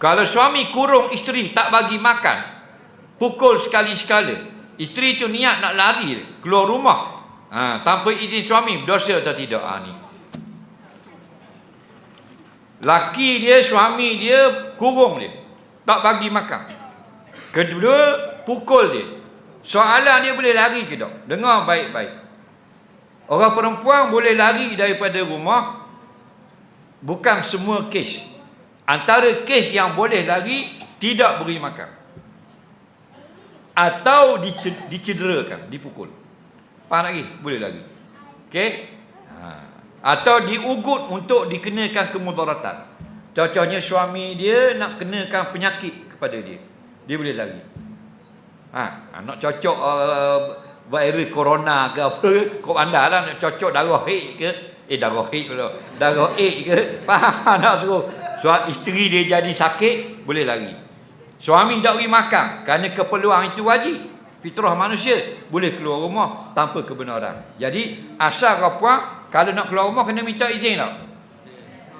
Kalau suami kurung isteri tak bagi makan, pukul sekali-sekala. Isteri tu niat nak lari keluar rumah. Ha, tanpa izin suami, berdosa atau tidak? Ha, ni. Laki dia, suami dia kurung dia. Tak bagi makan. Kedua, pukul dia. Soalan dia boleh lari ke tak? Dengar baik-baik. Orang perempuan boleh lari daripada rumah bukan semua kes. Antara kes yang boleh lari tidak beri makan. Atau dicederakan, dipukul. Faham lagi? Boleh lagi. Okey? Ha. Atau diugut untuk dikenakan kemudaratan. Contohnya suami dia nak kenakan penyakit kepada dia. Dia boleh lagi. Ha, nak cocok uh, virus corona ke apa kau anda lah nak cocok darah hit ke eh darah hit pula darah hit ke faham nak suruh suat isteri dia jadi sakit boleh lagi suami tak beri makan kerana keperluan itu wajib. Fitrah manusia boleh keluar rumah tanpa kebenaran. Jadi asal perempuan kalau nak keluar rumah kena minta izin tak?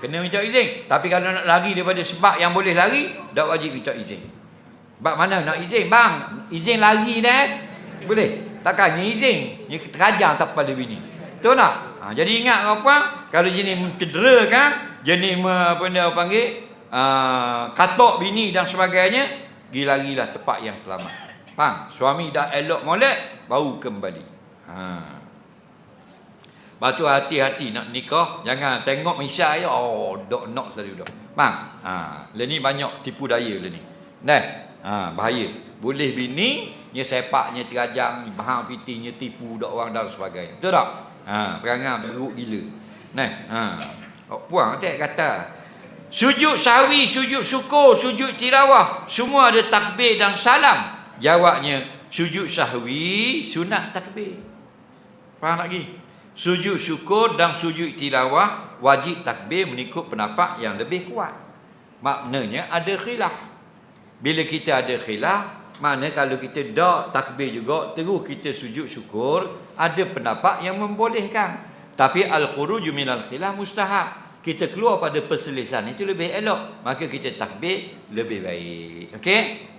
Kena minta izin. Tapi kalau nak lari daripada sebab yang boleh lari tak wajib minta izin. Sebab mana nak izin? Bang izin lari dah boleh. Takkan ni izin. Ni terajang tak pada bini. Betul tak? Ha, jadi ingat apa? Kalau jenis mencederakan, jenis apa dia panggil, uh, katok bini dan sebagainya, gila-gila tempat yang selamat. Faham? Suami dah elok molek, baru kembali. Ha. Batu hati-hati nak nikah, jangan tengok misal ya, oh, dok nok tadi dok. Faham? Ha, le ni banyak tipu daya le ni. Nah, ha, bahaya. Boleh bini nya sepaknya terajang, bahang pitinya tipu dak orang dan sebagainya. Betul tak? Ha, perangai beruk gila. Nah, ha. Oh, puang tak kata. Sujud sawi, sujud syukur, sujud tilawah, semua ada takbir dan salam. Jawabnya, sujud sahwi, sunat takbir. Faham lagi? Sujud syukur dan sujud tilawah, wajib takbir mengikut pendapat yang lebih kuat. Maknanya ada khilaf. Bila kita ada khilaf, mana kalau kita dak takbir juga terus kita sujud syukur ada pendapat yang membolehkan. Tapi al-khuruju minal khilaf mustahab. Kita keluar pada perselisihan itu lebih elok. Maka kita takbir lebih baik. Okey?